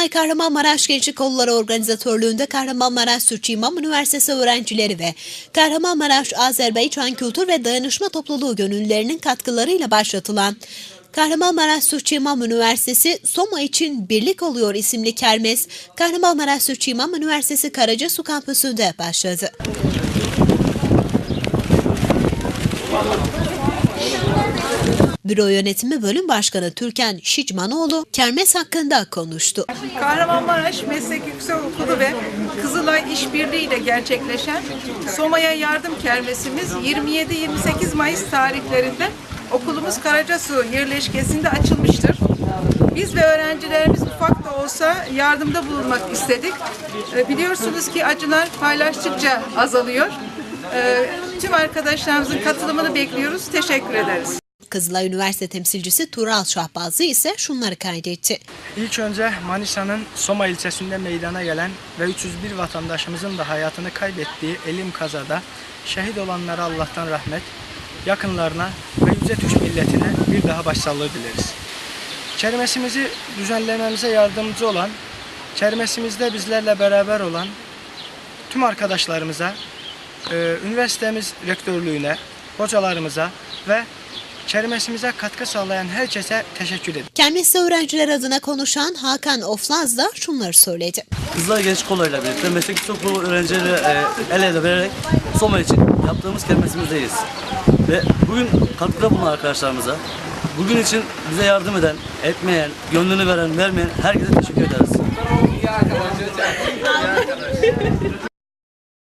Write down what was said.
Dolunay Kahramanmaraş Gençlik Kolları Organizatörlüğünde Kahramanmaraş Türkçe İmam Üniversitesi öğrencileri ve Kahramanmaraş Azerbaycan Kültür ve Dayanışma Topluluğu gönüllülerinin katkılarıyla başlatılan Kahramanmaraş Türkçe İmam Üniversitesi Soma için Birlik Oluyor isimli kermes Kahramanmaraş Türkçe İmam Üniversitesi Karacasu kampüsünde başladı. Büro Yönetimi Bölüm Başkanı Türkan Şicmanoğlu kermes hakkında konuştu. Kahramanmaraş Meslek Yüksekokulu ve Kızılay İşbirliği ile gerçekleşen Soma'ya yardım kermesimiz 27-28 Mayıs tarihlerinde okulumuz Karacasu yerleşkesinde açılmıştır. Biz ve öğrencilerimiz ufak da olsa yardımda bulunmak istedik. Ee, Biliyorsunuz ki acılar paylaştıkça azalıyor. Ee, Tüm arkadaşlarımızın katılımını bekliyoruz. Teşekkür ederiz. Kızılay Üniversite temsilcisi Tural Şahbazı ise şunları kaydetti. İlk önce Manisa'nın Soma ilçesinde meydana gelen ve 301 vatandaşımızın da hayatını kaybettiği elim kazada şehit olanlara Allah'tan rahmet, yakınlarına ve Yüce Türk milletine bir daha başsağlığı dileriz. Kermesimizi düzenlememize yardımcı olan, kermesimizde bizlerle beraber olan tüm arkadaşlarımıza, e, üniversitemiz rektörlüğüne, hocalarımıza ve kermesimize katkı sağlayan herkese teşekkür ederim. Kermeste öğrenciler adına konuşan Hakan Oflaz da şunları söyledi. Kızılay Genç Kolları'yla birlikte meslek yüksekokulu öğrencileri e, el ele vererek Soma için yaptığımız kermesimizdeyiz. Ve bugün katkıda bulunan arkadaşlarımıza, bugün için bize yardım eden, etmeyen, gönlünü veren, vermeyen herkese teşekkür ederiz.